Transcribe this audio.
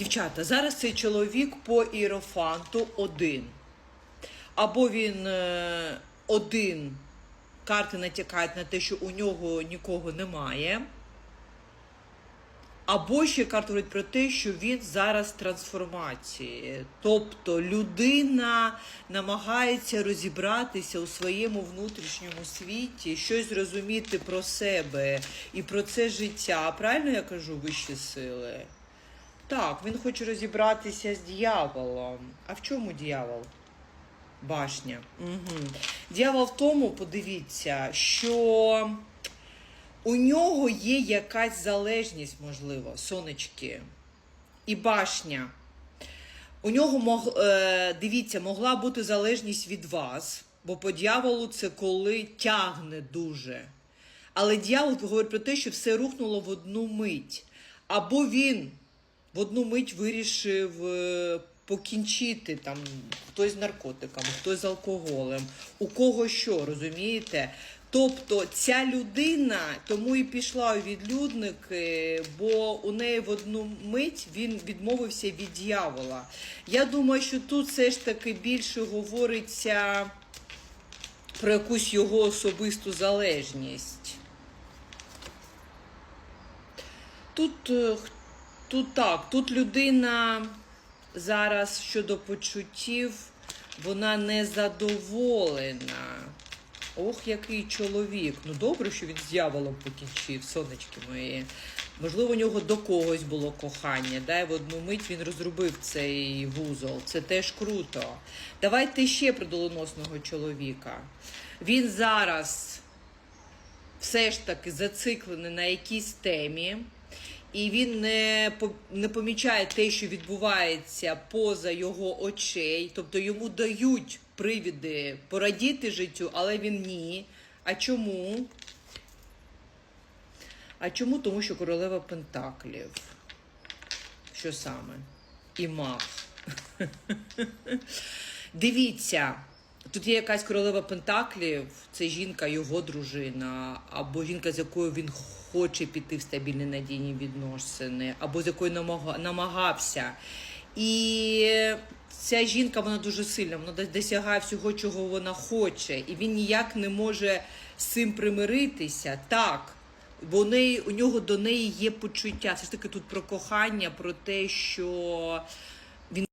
Дівчата, зараз цей чоловік по іерофанту один. Або він е, один, карти натякають на те, що у нього нікого немає. Або ще карта говорить про те, що він зараз в трансформації. Тобто людина намагається розібратися у своєму внутрішньому світі, щось зрозуміти про себе і про це життя. Правильно я кажу вищі сили? Так, він хоче розібратися з дьяволом. А в чому дьявол? Башня. Угу. Дьявол в тому, подивіться, що у нього є якась залежність, можливо, сонечки і башня. У нього мог, е, дивіться, могла бути залежність від вас, бо по дьяволу це коли тягне дуже. Але дьявол говорить про те, що все рухнуло в одну мить. Або він в одну мить вирішив е, покінчити там хтось з наркотиками, хтось з алкоголем, у кого що, розумієте? Тобто ця людина тому і пішла у відлюдники, бо у неї в одну мить він відмовився від дьявола. Я думаю, що тут все ж таки більше говориться про якусь його особисту залежність. Тут, е, тут так, тут людина зараз щодо почуттів, вона не задоволена. Ох, який чоловік. Ну добре, що він з дьяволом покінчив, сонечки мої. Можливо, у нього до когось було кохання. Да? В одну мить він розробив цей вузол. Це теж круто. Давайте ще про доленосного чоловіка. Він зараз все ж таки зациклений на якійсь темі, і він не, не помічає те, що відбувається поза його очей. Тобто йому дають привіди порадіти життю, але він ні. А чому? А чому? Тому що королева Пентаклів. Що саме? І маг. Дивіться, тут є якась королева Пентаклів, це жінка, його дружина, або жінка, з якою він хоче піти в стабільні надійні відносини, або з якою намагався. І ця жінка вона дуже сильна, вона досягає всього, чого вона хоче, і він ніяк не може з цим примиритися. Так. Бо у, неї, у нього до неї є почуття. Все ж таки тут про кохання, про те, що